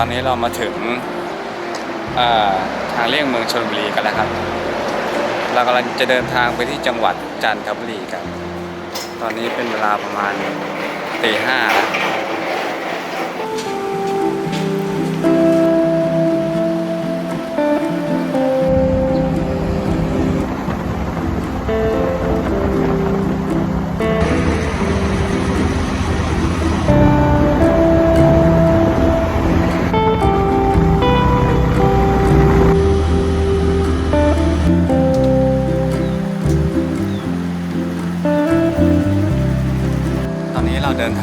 อนนี้เรามาถึงทางเลี่ยงเมืองชลบุรีกันแล้วครับ เรากำลังจะเดินทางไปที่จังหวัดจันทบุรีกัน ตอนนี้เป็นเวลาประมาณตีห้าแล้ว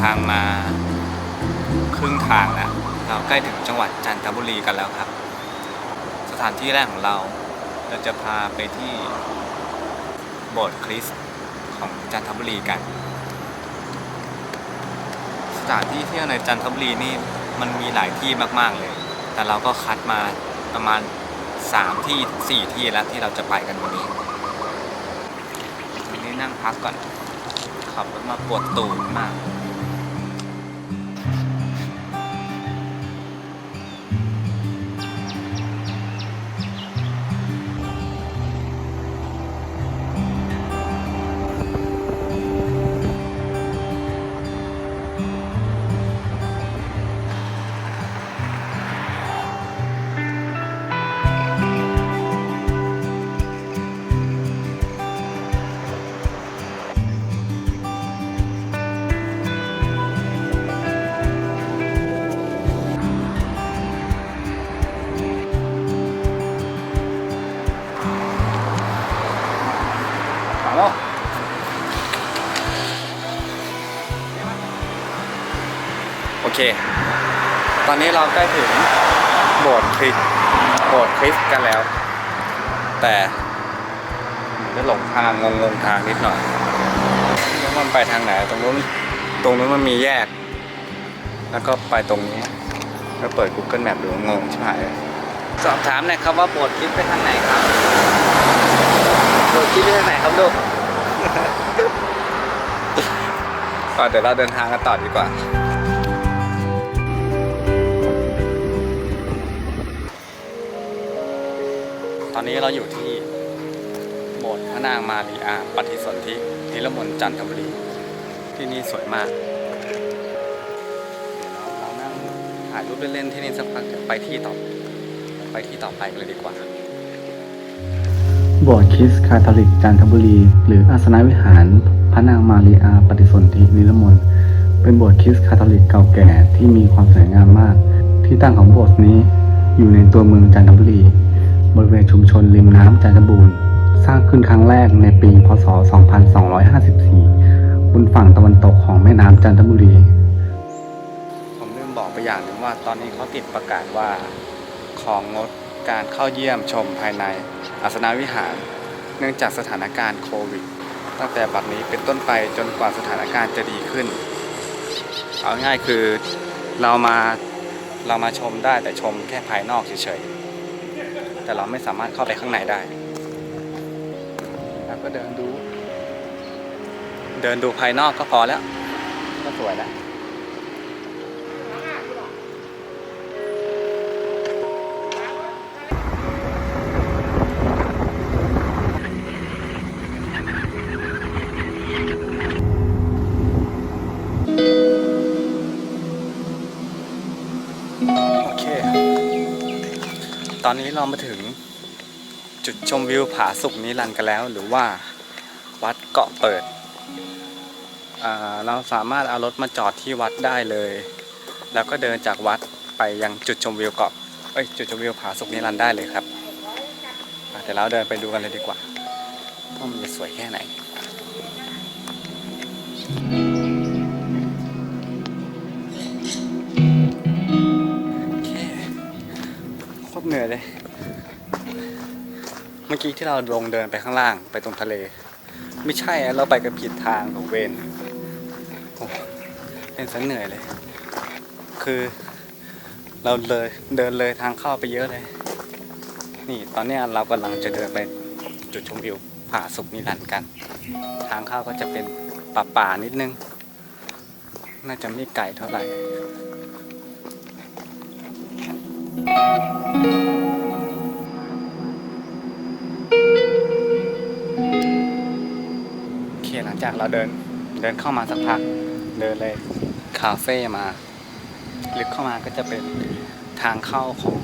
ทางมาครึ่งทางแล้วเราใกล้ถึงจังหวัดจันทบุรีกันแล้วครับ สถานที่แรกของเรา เราจะพาไปที่โบสถ์คริสต์ของจันทบุรีกัน สถานที่เที่ยวในจันทบุรีนี่มันมีหลายที่มากๆเลย แต่เราก็คัดมาประมาณ 3 ที่ 4 ที่แล้วที่เราจะไปกันวันนี้วันนี้นั่งพักก่อนขับรถมาปวดตูดมาก เค ตอนนี้เราใกล้ถึงโบสถ์คริสต์โบสถ์คริสต์กันแล้ว แต่จะหลงทางงงงๆทางนิดหน่อยแล้วมันไปทางไหน ตรงนู้นตรงนู้นมันมีแยก แล้วก็ไปตรงนี้แล้วเปิด Google Map ดูงงชิบหายเลยสอบถามหน่อยครับว่าโบสถ์คริสต์ไปทางไหนครับโบสถ์คริสต์ไปทางไหนครับลูกก็เดี๋ยวเราเดินทางกันต่อดีกว่า อนนี้เราอยู่ที่โบสถ์พระนางมารีอาปฏิสนธินิรมนจันทบุรี ที่นี่สวยมากเดี๋ยวเราเรานั่งถ่ายรูปเล่นๆที่นี่สักพักเดี๋ยวไปที่ต่อไปที่ต่อไปกันเลยดีกว่า โบสถ์คริสต์คาทอลิกจันทบุรี หรืออาสนวิหารพระนางมารีอาปฏิสนธินิรมนเป็นโบสถ์คริสต์คาทอลิกเก่าแก่ที่มีความสวยงามมาก ที่ตั้งของโบสถ์นี้อยู่ในตัวเมืองจันทบุรี บริเวณชุมชนริมน้ำจันทบูรณ์ สร้างขึ้นครั้งแรกในปี พศ 2254 บนฝั่งตะวันตกของแม่น้ำจันทบุรี ผมลืมบอกไปอย่างหนึ่งว่าตอนนี้เขาติดประกาศว่าของงดการเข้าเยี่ยมชมภายในอาสนวิหาร เนื่องจากสถานการณ์โควิด ตั้งแต่บัดนี้เป็นต้นไปจนกว่าสถานการณ์จะดีขึ้น เอาง่ายคือเรามาเรามาชมได้แต่ชมแค่ภายนอกเฉยๆ แต่เราไม่สามารถเข้าไปข้างในได้แล้วก็เดินดู เดินดูภายนอกก็พอแล้ว ก็สวยแล้ว อนนี้เรามาถึงจุดชมวิวผาสุกนิรันต์กันแล้ว หรือว่าวัดเกาะเปิด เราสามารถเอารถมาจอดที่วัดได้เลย แล้วก็เดินจากวัดไปยังจุดชมวิวเกาะเอ้ยจุดชมวิวผาสุกนิรันต์ได้เลยครับอ่เดี๋ยวเราเดินไปดูกันเลยดีกว่าว่ามันจะสวยแค่ไหน เหนื่อยเลย เมื่อกี้ที่เราลงเดินไปข้างล่างไปตรงทะเล ไม่ใช่เราไปกับผิดทางของเวนโอ้เป็นสันเหนื่อยเลย คือเราเลยเดินเลยทางเข้าไปเยอะเลย นี่ตอนนี้เรากำลังจะเดินไปจุดชมวิวผาสุกนิรันดร์กัน ทางเข้าก็จะเป็นป่าป่าๆนิดนึง น่าจะไม่ไกลเท่าไหร่ โอเคหลังจากเราเดินเดินเข้ามาสักพัก เดินเลยคาเฟ่มา ลึกเข้ามาก็จะเป็นทางเข้าของ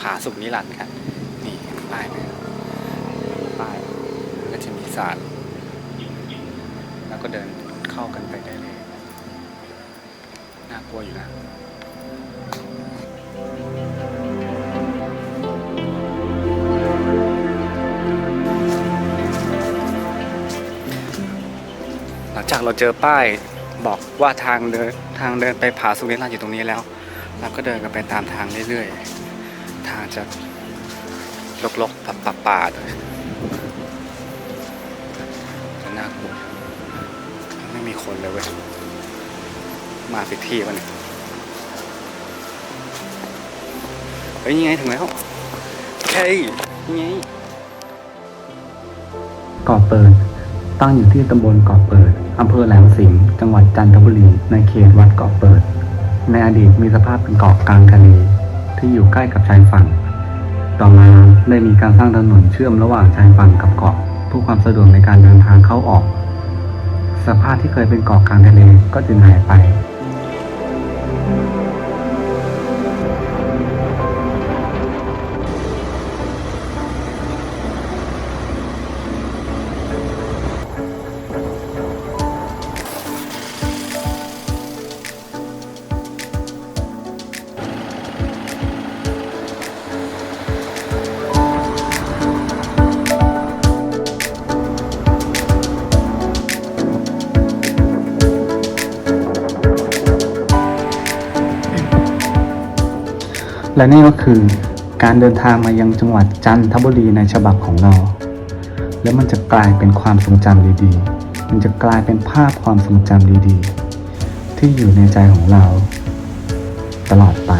ผาสุกนิรันดร์ครับนี่ป้ายไหมป้ายก็จะมีสารแล้วก็เดินเข้ากันไปได้เลย น่ากลัวอยู่นะ จากเราเจอป้ายบอกว่าทางเดินทางเดินไปผาสุรินทร์อยู่ตรงนี้แล้ว เราก็เดินกันไปตามทางเรื่อยๆ ทางจะลกๆป่าป่าๆเลยจะน่ากลัวไม่มีคนเลยเว้ย มาผิดที่วะเนี่ยเฮ้ยยังไงถึงแล้วเฮ้ยยังไงเกาะเปิดตั้งอยู่ที่ตำบลเกาะเปิด อำเภอแหลมสิงห์จังหวัดจันทบุรี ในเขตวัดเกาะเปิด ในอดีตมีสภาพเป็นเกาะกลางทะเลที่อยู่ใกล้กับชายฝั่ง ต่อมาได้มีการสร้างถนนเชื่อมระหว่างชายฝั่งกับเกาะเพื่อความสะดวกในการเดินทางเข้าออก สภาพที่เคยเป็นเกาะกลางทะเลก็จึงหายไป และนี่ก็คือการเดินทางมายังจังหวัดจันทบุรีในฉบับของเรา แล้วมันจะกลายเป็นความทรงจำดีๆ มันจะกลายเป็นภาพความทรงจำดีๆ ที่อยู่ในใจของเรา ตลอดไป